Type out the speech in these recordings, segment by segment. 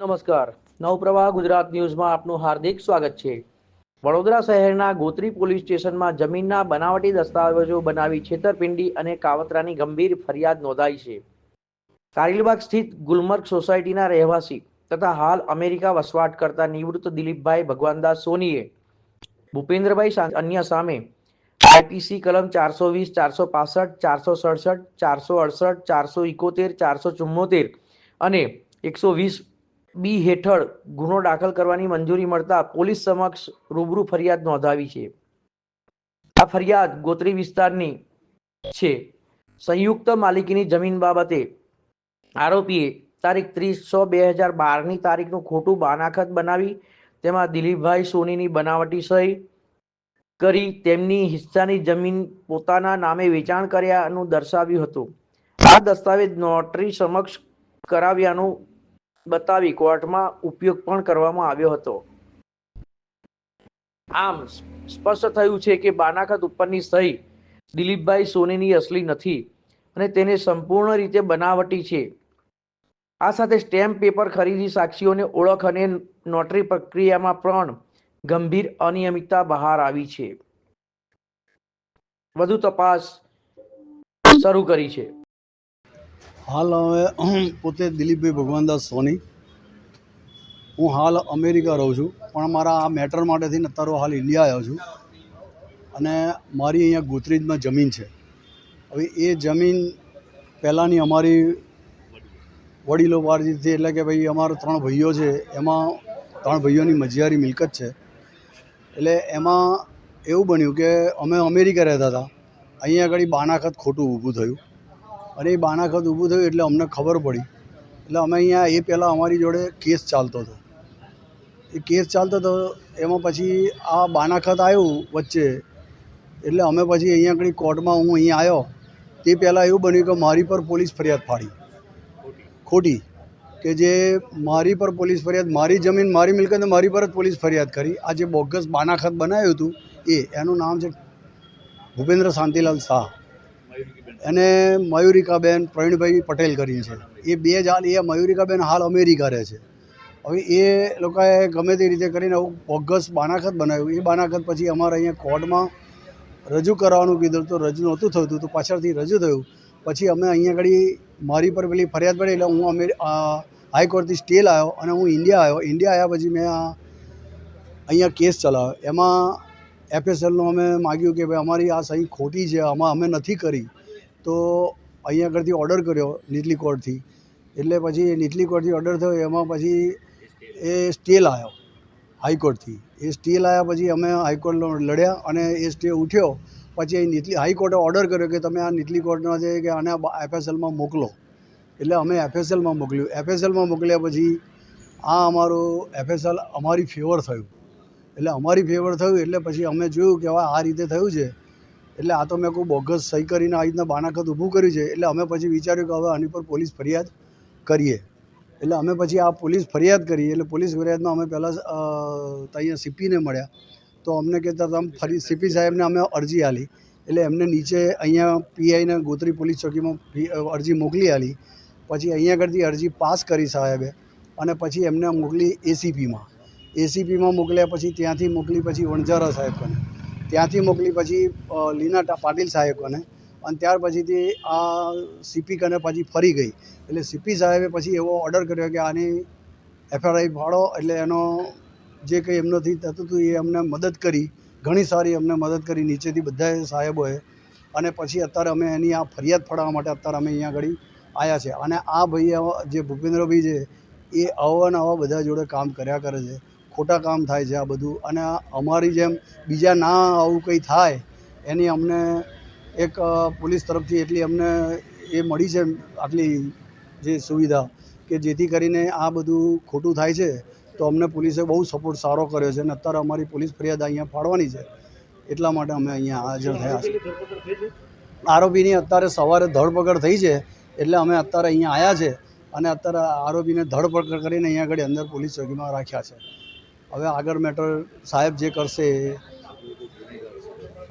નમસ્કાર. નવપ્રવાહ ગુજરાત ન્યૂઝમાં આપનું હાર્દિક સ્વાગત છે. વડોદરા શહેરના ગોત્રી પોલીસ સ્ટેશનમાં જમીનના બનાવટી દસ્તાવેજો બનાવી છેતરપિંડી અને કાવતરાની ગંભીર ફરિયાદ નોંધાઈ છે. કારિલબાગ સ્થિત ગુલમર્ગ સોસાયટીના રહેવાસી તથા હાલ અમેરિકા વસવાટ કરતા નિવૃત્ત દિલીપભાઈ ભગવાનદાસ સોનીએ ભૂપેન્દ્રભાઈ અન્ય સામે આઈપીસી કલમ ચારસો વીસ, ચારસો પાસઠ, ચારસો સડસઠ, ચારસો અડસઠ, ચારસો ઇકોતેર, ચારસો ચુમ્મોતેર અને એકસો વીસ બી હેઠળ ગુનો દાખલ કરવાની મંજૂરી મળતા પોલીસ સમક્ષ રૂબરૂ ફરિયાદ નોંધાવી છે. આ ફરિયાદ ગોત્રી વિસ્તારની છે. સંયુક્ત માલિકીની જમીન બાબતે આરોપીએ તારીખ ત્રીસ છ બે હજાર બારની તારીખનું ખોટું બાનાખત બનાવી, તેમાં દિલીપભાઈ સોનીની બનાવટી સહી કરી, તેમની હિસ્સાની જમીન પોતાના નામે વેચાણ કર્યાનું દર્શાવ્યું હતું. આ દસ્તાવેજ નોટરી સમક્ષ કરાવ્યાનું બતાવી કોર્ટમાં ઉપયોગ પણ કરવામાં આવ્યો હતો. આમ સ્પષ્ટ થયું છે કે બાનાખત ઉપરની સહી દિલીપભાઈ સોનીની અસલી નથી અને તેને સંપૂર્ણ રીતે બનાવટી છે. આ સાથે સ્ટેમ્પ પેપર ખરીદી સાક્ષીઓને ઓળખ અને નોટરી પ્રક્રિયામાં પણ ગંભીર અનિયમિતતા બહાર આવી છે. વધુ તપાસ શરૂ કરી છે. હાલ હવે પોતે દિલીપભાઈ ભગવાનદાસ સોની. હું હાલ અમેરિકા રહું છું, પણ મારા આ મેટર માટેથી અત્યારે હાલ ઇન્ડિયા આવ્યો છું. અને મારી અહીંયા ગોત્રીજમાં જમીન છે. હવે એ જમીન પહેલાંની અમારી વડીલો પાર્ટીથી એટલે કે ભાઈ અમારા ત્રણ ભાઈઓ છે, એમાં ત્રણ ભાઈઓની મજિયારી મિલકત છે. એટલે એમાં એવું બન્યું કે અમે અમેરિકા રહેતા હતા. અહીંયા આગળ બાનાખત ખોટું ઊભું થયું. અને એ બાનાખત ઊભું થયું એટલે અમને ખબર પડી. એટલે અમે અહીંયા એ પહેલાં અમારી જોડે કેસ ચાલતો હતો. એ કેસ ચાલતો હતો, એમાં પછી આ બાનાખત આવ્યું વચ્ચે. એટલે અમે પછી અહીંયા આગળ કોર્ટમાં હું અહીંયા આવ્યો. તે પહેલાં એવું બન્યું કે મારી પર પોલીસ ફરિયાદ પાડી. ખોટી. કે જે મારી પર પોલીસ ફરિયાદ, મારી જમીન, મારી મિલકત મારી પર જ પોલીસ ફરિયાદ કરી. આ જે બોગસ બાનાખત બનાવ્યું હતું એ, એનું નામ છે ભૂપેન્દ્ર શાંતિલાલ શાહ. અને મયુરિકાબેન પ્રવીણભાઈ પટેલ કરીને છે. એ બે જ હાલ એ મયુરિકાબેન હાલ અમેરિકા રહે છે. હવે એ લોકોએ ગમે તે રીતે કરીને આવું બોગસ બાનાખત બનાવ્યું. એ બાનાખત પછી અમારે અહીંયા કોર્ટમાં રજૂ કરવાનું કીધું તો રજૂ નહોતું થતું તો પાછળથી રજૂ થયું. પછી અમે અહીંયા આગળ મારી પર પેલી ફરિયાદ પડી એટલે હું અમે હાઈકોર્ટથી સ્ટે લાવ્યો અને હું ઇન્ડિયા આવ્યો. ઇન્ડિયા આવ્યા પછી મેં આ અહીંયા કેસ ચલાવ્યો. એમાં એફએસએલનું અમે માગ્યું કે ભાઈ અમારી આ સહી ખોટી છે. આમાં અમે નથી કરી. તો અહીંયા આગળથી ઓર્ડર કર્યો નીટલી કોર્ટથી એટલે પછી નીટલી કોર્ટથી ઓર્ડર થયો, એમાં પછી એ સ્ટે લાવ્યો હાઈકોર્ટથી એ સ્ટે લાવ્યા પછી અમે હાઈકોર્ટનો લડ્યા અને એ સ્ટે ઉઠ્યો. પછી એ નીટલી હાઈકોર્ટે ઓર્ડર કર્યો કે તમે આ નીટલી કોર્ટના છે કે આને એફએસએલમાં મોકલો. એટલે અમે એફએસએલમાં મોકલ્યું. એફએસએલમાં મોકલ્યા પછી આ અમારું એફએસએલ અમારી ફેવર થયું. એટલે અમારી ફેવર થયું એટલે પછી અમે જોયું કે હવે આ રીતે થયું છે. એટલે આ તો મેં કોઈ બોગસ સહી કરીને આ રીતના બાનાખત ઊભું કર્યું છે. એટલે અમે પછી વિચાર્યું કે હવે આની પર પોલીસ ફરિયાદ કરીએ. એટલે અમે પછી આ પોલીસ ફરિયાદ કરી. એટલે પોલીસ ફરિયાદમાં અમે પહેલાં અહીંયા સીપીને મળ્યા. તો અમને કહેતા તમે ફરી સીપી સાહેબને અમે અરજી આલી એટલે એમને નીચે અહીંયા પીઆઈને ગોત્રી પોલીસ ચોકીમાં અરજી મોકલી આલી પછી અહીંયા આગળથી અરજી પાસ કરી સાહેબે. અને પછી એમને મોકલી એસીપીમાં. એસીપીમાં મોકલ્યા પછી ત્યાંથી મોકલી પછી વણઝારા સાહેબ કને. ત્યાંથી મોકલી પછી લીના પાટીલ સાહેબને. અને ત્યાર પછીથી આ સીપી કને પછી ફરી ગઈ. એટલે સીપી સાહેબે પછી એવો ઓર્ડર કર્યો કે આની એફઆરઆઈ ફાળો, એટલે એનો જે કંઈ એમનાથી થતું હતું એ અમને મદદ કરી. ઘણી સારી અમને મદદ કરી નીચેથી બધા સાહેબોએ. અને પછી અત્યારે અમે એની આ ફરિયાદ ફાળવવા માટે અત્યારે અમે અહીંયા આગળ આવ્યા છે. અને આ ભાઈ જે ભૂપેન્દ્રભાઈ છે, એ આવા ને આવા બધા જોડે કામ કર્યા કરે છે. ખોટા કામ થાય છે આ બધું. અને અમારી જેમ બીજા ના આવું કંઈ થાય, એની અમને એક પોલીસ તરફથી એટલી અમને એ મળી છે આટલી જે સુવિધા કે જેથી કરીને આ બધું ખોટું થાય છે, તો અમને પોલીસે બહુ સપોર્ટ સારો કર્યો છે. અને અત્યારે અમારી પોલીસ ફરિયાદ અહીંયા ફાળવાની છે. એટલા માટે અમે અહીંયા હાજર થયા છે. આરોપીની અત્યારે સવારે ધરપકડ થઈ છે, એટલે અમે અત્યારે અહીંયા આવ્યા છે. અને અત્યારે આરોપીને ધરપકડ કરીને અહીંયા આગળ અંદર પોલીસ ચોકીમાં રાખ્યા છે. હવે આગળ મેટર સાહેબ જે કરશે.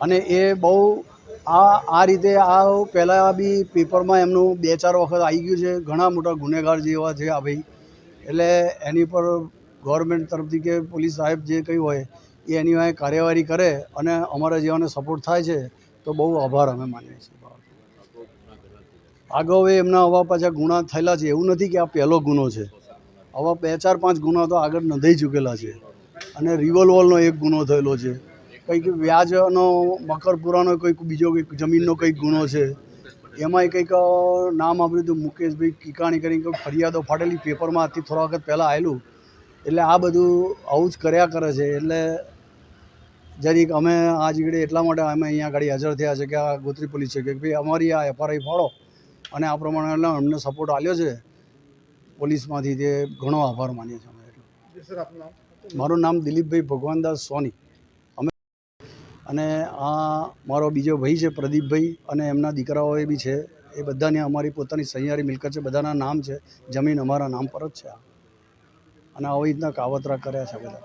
અને એ બહુ આ આ રીતે આ પહેલાં બી પેપરમાં એમનું બે ચાર વખત આવી ગયું છે, ઘણા મોટા ગુનેગાર જેવા છે આ ભાઈ. એટલે એની પર ગવર્મેન્ટ તરફથી કે પોલીસ સાહેબ જે કંઈ હોય, એ એની વાંહે કાર્યવાહી કરે અને અમારા જેવાને સપોર્ટ થાય છે, તો બહુ આભાર અમે માનીએ છીએ. હવે એમના આવા પાછા ગુના થયેલા છે, એવું નથી કે આ પહેલો ગુનો છે. આવા બે ચાર પાંચ ગુના તો આગળ નોંધાઈ ચૂકેલા છે. અને રિવોલ્વરનો એક ગુનો થયેલો છે. કંઈક વ્યાજનો, મકરપુરાનો કંઈક બીજો કંઈક જમીનનો કંઈક ગુનો છે. એમાંય કંઈક નામ આપ્યું હતું મુકેશભાઈ કિકાણી કરીને કંઈક ફરિયાદો ફાટેલી પેપરમાં હતી થોડા વખત પહેલાં આવેલું. એટલે આ બધું આવું જ કર્યા કરે છે. એટલે જરીક અમે આ જીગડે એટલા માટે અમે અહીંયા આગળ હાજર થયા છે કે આ ગોત્રી પોલીસ છે કે ભાઈ અમારી આ એફઆરઆઈ ફાળો અને આ પ્રમાણે એટલે અમને સપોર્ટ આપ્યો છે. પોલીસમાંથી તે ઘણો આભાર માનીએ છીએ અમે. એટલો મારું નામ દિલીપભાઈ ભગવાનદાસ સોની. અમે અને આ મારો બીજો ભાઈ છે પ્રદીપભાઈ અને એમના દીકરાઓ એ બી છે. એ બધાને અમારી પોતાની સહિયારી મિલકત છે. બધાના નામ છે. જમીન અમારા નામ પર જ છે અને આવી રીતના કાવતરા કર્યા છે બધા.